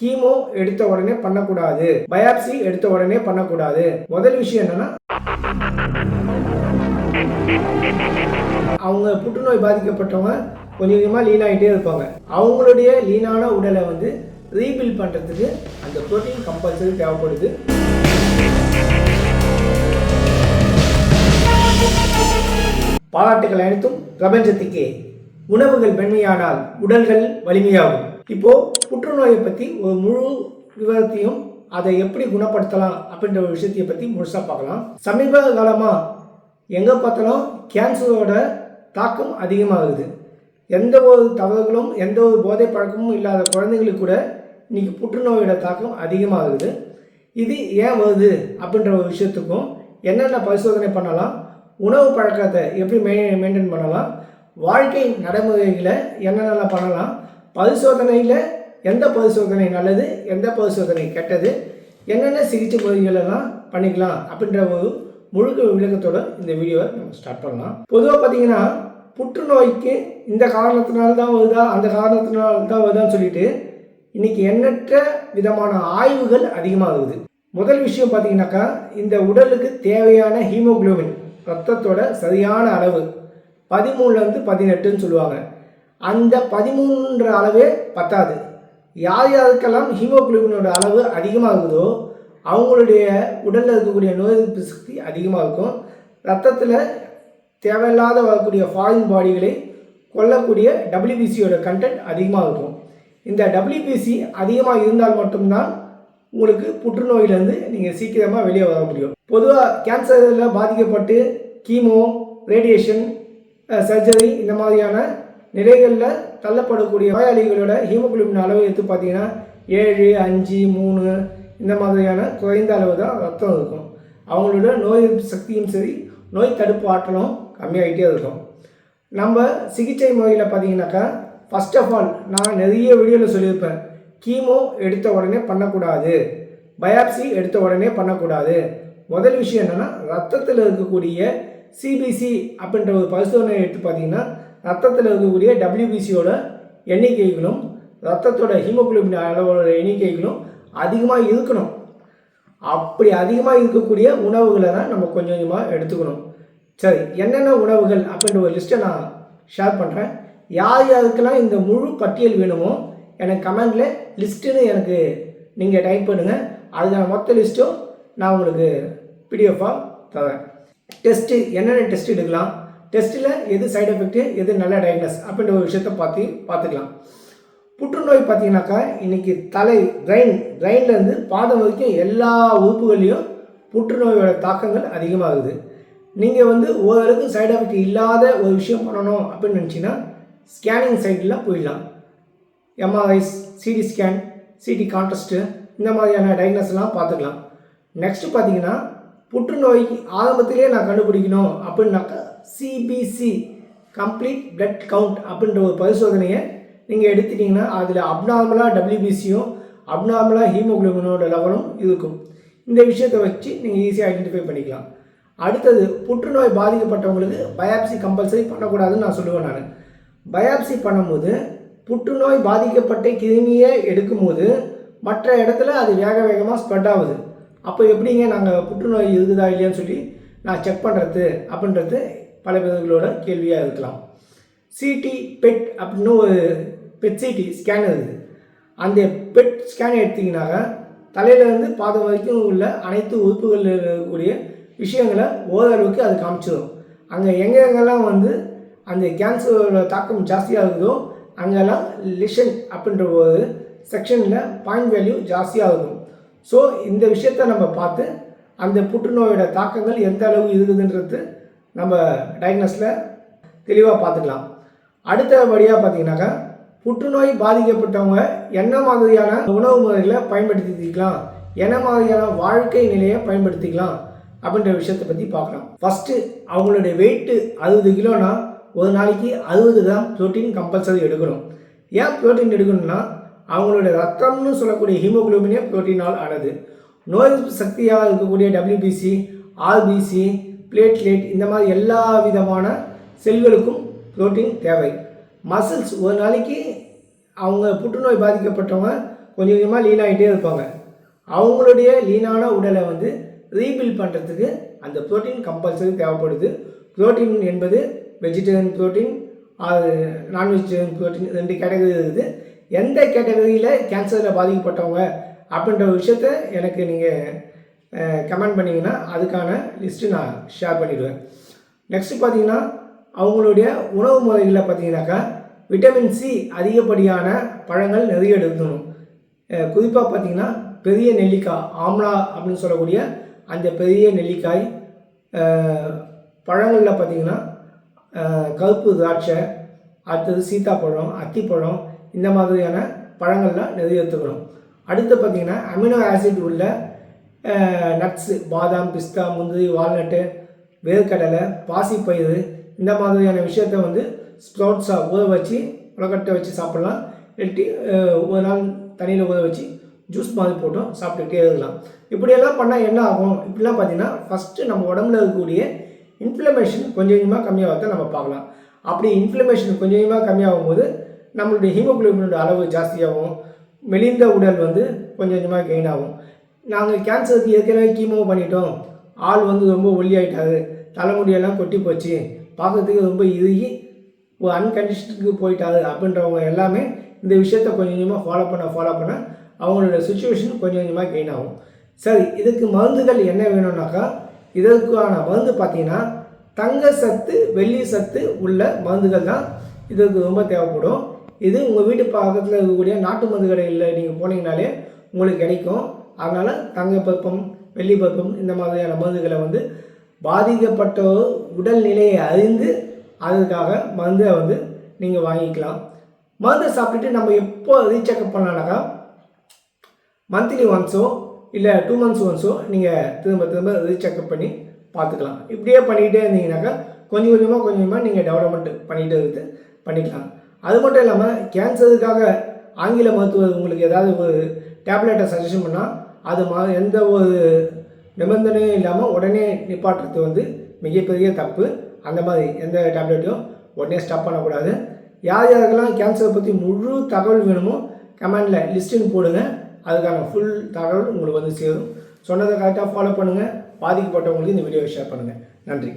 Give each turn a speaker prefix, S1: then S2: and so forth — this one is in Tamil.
S1: கீமோ எடுத்த உடனே பண்ணக்கூடாது பயாப்சி எடுத்த உடனே பண்ணக்கூடாது முதல் விஷயம் என்னன்னா அவங்க புற்றுநோய் பாதிக்கப்பட்டவங்க கொஞ்சம் கொஞ்சமாக லீன் ஆகிட்டே இருப்பாங்க அவங்களுடைய லீனான உடலை வந்து ரீபில் பண்ணுறதுக்கு அந்த ப்ரோட்டீன் கம்பல்சரி தேவைப்படுது பாராட்டுகள் அனைத்தும் பிரபஞ்சத்துக்கே உணவுகள் மென்மையானால் உடல்கள் வலிமையாகும் இப்போது புற்றுநோயை பற்றி ஒரு முழு விவரத்தையும் அதை எப்படி குணப்படுத்தலாம் அப்படின்ற ஒரு விஷயத்தைய பற்றி முழுசாக பார்க்கலாம் சமீப காலமாக எங்கே பார்த்தாலும் கேன்சரோட தாக்கம் அதிகமாகுது எந்த ஒரு தவறுகளும் எந்த ஒரு போதை பழக்கமும் இல்லாத குழந்தைங்களுக்கு கூட இன்றைக்கி புற்றுநோயோட தாக்கம் அதிகமாகுது இது ஏன் வருது அப்படின்ற ஒரு விஷயத்துக்கும் என்னென்ன பரிசோதனை பண்ணலாம் உணவு பழக்கத்தை எப்படி மெயின்டைன் பண்ணலாம் வாழ்க்கை நடைமுறைகளை என்னென்னலாம் பண்ணலாம் பரிசோதனையில் எந்த பரிசோதனை நல்லது எந்த பரிசோதனை கெட்டது என்னென்ன சிகிச்சை முறைகள் எல்லாம் பண்ணிக்கலாம் அப்படின்ற ஒரு முழுக்க விளக்கத்தோட இந்த வீடியோவை நம்ம ஸ்டார்ட் பண்ணலாம் பொதுவாக பார்த்தீங்கன்னா புற்றுநோய்க்கு இந்த காரணத்தினால்தான் தான் வருதா அந்த காரணத்தினால்தான் வருதான்னு சொல்லிட்டு இன்னைக்கு எண்ணற்ற விதமான ஆய்வுகள் அதிகமாகுது முதல் விஷயம் பார்த்தீங்கன்னாக்கா இந்த உடலுக்கு தேவையான ஹீமோக்ளோபின் ரத்தத்தோட சரியான அளவு பதிமூணுலேருந்து பதினெட்டுன்னு சொல்லுவாங்க அந்த பதிமூன்று அளவே பத்தாது யார் யாருக்கெல்லாம் ஹீமோகுளோபினோட அளவு அதிகமாக இருக்குதோ அவங்களுடைய உடலில் இருக்கக்கூடிய நோய் எதிர்ப்பு சக்தி அதிகமாக இருக்கும் ரத்தத்தில் தேவையில்லாத வரக்கூடிய ஃபாரின் பாடிகளை கொல்லக்கூடிய டபிள்யூபிசியோட கண்டென்ட் அதிகமாக இருக்கும் இந்த டபிள்யூபிசி அதிகமாக இருந்தால் மட்டும்தான் உங்களுக்கு புற்றுநோயிலேருந்து நீங்கள் சீக்கிரமாக வெளியே வர முடியும் பொதுவாக கேன்சரில் பாதிக்கப்பட்டு கீமோ ரேடியேஷன் சர்ஜரி இந்த மாதிரியான நிலைகளில் தள்ளப்படக்கூடிய நோயாளிகளோட ஹீமோகுளோபின் அளவு எடுத்து பார்த்தீங்கன்னா ஏழு அஞ்சு மூணு இந்த மாதிரியான குறைந்த அளவு தான் ரத்தம் இருக்கும் அவங்களோட நோய் எதிர்ப்பு சக்தியும் சரி நோய் தடுப்பு ஆற்றலும் கம்மியாகிட்டே இருக்கும் நம்ம சிகிச்சை முறையில் பார்த்தீங்கன்னாக்கா ஃபஸ்ட் ஆஃப் ஆல் நான் நிறைய வீடியோவில் சொல்லியிருப்பேன் கீமோ எடுத்த உடனே பண்ணக்கூடாது பயாப்சி எடுத்த உடனே பண்ணக்கூடாது முதல் விஷயம் என்னென்னா ரத்தத்தில் இருக்கக்கூடிய சிபிசி அப்படின்ற ஒரு பரிசோதனை எடுத்து பார்த்தீங்கன்னா ரத்தத்தில் இருக்கக்கூடிய டபிள்யூபிசியோட எண்ணிக்கைகளும் ரத்தத்தோட ஹீமோக்ளோபின் அளவோட எண்ணிக்கைகளும் அதிகமாக இருக்கணும் அப்படி அதிகமாக இருக்கக்கூடிய உணவுகளை தான் நம்ம கொஞ்சம் கொஞ்சமாக எடுத்துக்கணும் சரி என்னென்ன உணவுகள் அப்படின்ற ஒரு லிஸ்ட்டை நான் ஷேர் பண்ணுறேன் யார் யாருக்கெல்லாம் இந்த முழு பட்டியல் வேணுமோ எனக்கு கமெண்டில் லிஸ்ட்டுன்னு எனக்கு நீங்கள் டைப் பண்ணுங்கள் அதுக்கான மொத்த லிஸ்ட்டும் நான் உங்களுக்கு பிடிஎஃபாக தரேன் டெஸ்ட்டு என்னென்ன டெஸ்ட் எடுக்கலாம் டெஸ்ட்டில் எது சைடு எஃபெக்ட் எது நல்ல டயக்னஸ் அப்படின்ற ஒரு விஷயத்த பார்த்து பார்த்துக்கலாம் புற்றுநோய் பார்த்தீங்கன்னாக்கா இன்றைக்கி தலை பிரெயின் பிரெயின்லேருந்து பாதம் வரைக்கும் எல்லா உறுப்புகள்லேயும் புற்றுநோயோட தாக்கங்கள் அதிகமாகுது நீங்கள் வந்து ஓரளவுக்கு சைடு எஃபெக்ட் இல்லாத ஒரு விஷயம் பண்ணணும் அப்படின்னு நினச்சின்னா ஸ்கேனிங் சைட்டில் போயிடலாம் MRI CT scan CT contrast இந்த மாதிரியான டயக்னஸ்லாம் பார்த்துக்கலாம் நெக்ஸ்ட்டு பார்த்தீங்கன்னா புற்றுநோய் ஆரம்பத்திலே நான் கண்டுபிடிக்கணும் அப்படின்னாக்கா சிபிசி கம்ப்ளீட் பிளட் கவுண்ட் அப்படின்ற ஒரு பரிசோதனையை நீங்கள் எடுத்துட்டிங்கன்னா அதில் அப்நார்மலாக டபிள்யூபிசியும் அப்நார்மலாக ஹீமோக்ளோபினோட லெவலும் இருக்கும் இந்த விஷயத்தை வச்சு நீங்கள் ஈஸியாக ஐடென்டிஃபை பண்ணிக்கலாம் அடுத்தது புற்றுநோய் பாதிக்கப்பட்டவங்களுக்கு பயாப்சி கம்பல்சரி பண்ணக்கூடாதுன்னு நான் சொல்லுவேன் நான் பயாப்சி பண்ணும்போது புற்றுநோய் பாதிக்கப்பட்ட கிருமியை எடுக்கும்போது மற்ற இடத்துல அது வேக வேகமாக ஸ்ப்ரெட் ஆகுது அப்போ எப்படிங்க நாங்கள் புற்றுநோய் இருக்குதா இல்லையான்னு சொல்லி நான் செக் பண்ணுறது அப்படின்றது பல விதங்களோட கேள்வியாக இருக்கலாம் சிடி பெட் அப்படின்னு ஒரு பெட் சிடி ஸ்கேன் இருக்குது அந்த பெட் ஸ்கேன் எடுத்திங்கனாக்கா தலையிலேருந்து பாதம் வரைக்கும் உள்ள அனைத்து உறுப்புகளில் இருக்கக்கூடிய விஷயங்களை ஓரளவுக்கு அது காமிச்சிடும் அங்கே எங்கெங்கெல்லாம் வந்து அந்த கேன்சரோட தாக்கம் ஜாஸ்தியாக இருக்குதோ அங்கெல்லாம் லிஷன் அப்படின்ற ஒரு செக்ஷனில் பாயிண்ட் வேல்யூ ஜாஸ்தியாக இருக்கும் ஸோ இந்த விஷயத்த நம்ம பார்த்து அந்த புற்றுநோயோட தாக்கங்கள் எந்த அளவு இருக்குதுன்றது நம்ம டயக்னஸில் தெளிவாக பார்த்துக்கலாம் அடுத்தபடியாக பார்த்தீங்கன்னாக்கா புற்றுநோய் பாதிக்கப்பட்டவங்க என்ன மாதிரியான உணவு முறைகளை பயன்படுத்திக்கலாம் என்ன மாதிரியான வாழ்க்கை நிலையை பயன்படுத்திக்கலாம் அப்படின்ற விஷயத்தை பற்றி பார்க்கலாம் ஃபஸ்ட்டு அவங்களுடைய வெயிட்டு அறுபது கிலோனால் ஒரு நாளைக்கு அறுபது கிராம் ப்ரோட்டீன் கம்பல்சரி எடுக்கணும் ஏன் ப்ரோட்டீன் எடுக்கணும்னா அவங்களுடைய ரத்தம்னு சொல்லக்கூடிய ஹீமோக்ளோபினே ப்ரோட்டீனால் ஆனது நோய் சக்தியாக இருக்கக்கூடிய டபிள்யூபிசி ஆர்பிசி பிளேட்லேட் இந்த மாதிரி எல்லா விதமான செல்களுக்கும் புரோட்டீன் தேவை மசில்ஸ் ஒரு நாளைக்கு அவங்க புற்றுநோய் பாதிக்கப்பட்டவங்க கொஞ்சம் கொஞ்சமாக லீன் ஆகிட்டே இருப்பாங்க அவங்களுடைய லீனான உடலை வந்து ரீபில் பண்ணுறதுக்கு அந்த ப்ரோட்டீன் கம்பல்சரி தேவைப்படுது ப்ரோட்டீன் என்பது வெஜிடேரியன் ப்ரோட்டீன் அது நான்வெஜிடேரியன் ப்ரோட்டீன் ரெண்டு கேட்டகரி இருக்குது எந்த கேட்டகரியில் கேன்சரில் பாதிக்கப்பட்டவங்க அப்படின்ற விஷயத்த எனக்கு நீங்கள் கமெண்ட் பண்ணிங்கன்னா அதுக்கான லிஸ்ட்டு நான் ஷேர் பண்ணிவிடுவேன் நெக்ஸ்ட்டு பார்த்தீங்கன்னா அவங்களுடைய உணவு முறைகளில் பார்த்தீங்கன்னாக்கா விட்டமின் சி அதிகப்படியான பழங்கள் நிறைய எடுக்கணும் குறிப்பாக பார்த்திங்கன்னா பெரிய நெல்லிக்காய் ஆம்லா அப்படின்னு சொல்லக்கூடிய அந்த பெரிய நெல்லிக்காய் பழங்களில் பார்த்திங்கன்னா கருப்பு திராட்சை அடுத்தது சீத்தாப்பழம் அத்திப்பழம் இந்த மாதிரியான பழங்கள்லாம் நிறைய எடுத்துக்கணும் அடுத்து பார்த்திங்கன்னா அமினோ ஆசிட் உள்ள நட்ஸு பாதாம் பிஸ்தா முந்திரி வால்நட்டு வேர்க்கடலை பாசிப்பயிறு இந்த மாதிரியான விஷயத்த வந்து ஸ்ப்ரவுட்ஸாக ஊற வச்சு உலகட்டை வச்சு சாப்பிட்லாம் இல்லாட்டி ஒரு நாள் தண்ணியில் ஊற வச்சு ஜூஸ் மாதிரி போட்டும் சாப்பிட்டுக்கிட்டே இருக்கலாம் இப்படியெல்லாம் பண்ணால் என்ன ஆகும் இப்படிலாம் பார்த்தீங்கன்னா ஃபஸ்ட்டு நம்ம உடம்புல இருக்கக்கூடிய இன்ஃப்ளமேஷன் கொஞ்சம் கொஞ்சமாக கம்மியாக தான் நம்ம பார்க்கலாம் அப்படி இன்ஃப்ளமேஷன் கொஞ்சம் கொஞ்சமாக கம்மியாகும் போது நம்மளுடைய ஹீமோக்ளோபினோட அளவு ஜாஸ்தியாகும் மெலிந்த உடல் வந்து கொஞ்சம் கொஞ்சமாக கெயின் ஆகும் நாங்கள் கேன்சருக்கு ஏற்கனவே கீமோ பண்ணிட்டோம் ஆள் வந்து ரொம்ப ஒல்லியாயிட்டாரு தலைமுடியெல்லாம் கொட்டி போச்சு பார்க்கறதுக்கு ரொம்ப இறுகி ஒரு அன்கண்டிஷனுக்கு போயிட்டாரு அப்படின்றவங்க எல்லாமே இந்த விஷயத்த கொஞ்சம் கொஞ்சமாக ஃபாலோ பண்ண ஃபாலோ பண்ண அவங்களோட சுச்சுவேஷன் கொஞ்சம் கொஞ்சமாக கெயின் ஆகும் சரி இதுக்கு மருந்துகள் என்ன வேணும்னாக்கா இதற்கான மருந்து பார்த்தீங்கன்னா தங்க சத்து வெள்ளி சத்து உள்ள மருந்துகள் தான் இதற்கு ரொம்ப தேவைப்படும் இது உங்கள் வீட்டு பக்கத்தில் இருக்கக்கூடிய நாட்டு மருந்து கடையில் நீங்கள் போனீங்கனாலே உங்களுக்கு கிடைக்கும் அதனால் தங்கப்பருப்பம் வெள்ளிப்பருப்பம் இந்த மாதிரியான மருந்துகளை வந்து பாதிக்கப்பட்ட உடல்நிலையை அறிந்து அதற்காக மருந்தை வந்து நீங்கள் வாங்கிக்கலாம் மருந்தை சாப்பிட்டுட்டு நம்ம எப்போ ரீசெக்கப் பண்ணலாம்னாக்கா மந்த்லி ஒன்ஸோ இல்லை டூ மந்த்ஸ் ஒன்ஸோ நீங்கள் திரும்ப திரும்ப ரீசெக்கப் பண்ணி பார்த்துக்கலாம் இப்படியே பண்ணிக்கிட்டே இருந்தீங்கன்னாக்கா கொஞ்சம் கொஞ்சமாக கொஞ்சமாக நீங்கள் டெவலப்மெண்ட் பண்ணிகிட்டு வந்து பண்ணிக்கலாம் அது மட்டும் இல்லாமல் கேன்சருக்காக ஆங்கில மருத்துவர் உங்களுக்கு ஏதாவது ஒரு டேப்லெட்டை சஜஷன் பண்ணால் அது மா எந்த ஒரு நிபந்தனையும் இல்லாமல் உடனே நிப்பாட்டுறது வந்து மிகப்பெரிய தப்பு அந்த மாதிரி எந்த டேப்லெட்டையும் உடனே ஸ்டாப் பண்ணக்கூடாது யார் யாருக்கெல்லாம் கேன்சரை பற்றி முழு தகவல் வேணுமோ கமெண்டில் லிஸ்ட்டுன்னு போடுங்க அதுக்கான ஃபுல் தகவல் உங்களுக்கு வந்து சேரும் சொன்னதை கரெக்டாக ஃபாலோ பண்ணுங்கள் பாதிக்கப்பட்டவங்களுக்கு இந்த வீடியோவை ஷேர் பண்ணுங்கள் நன்றி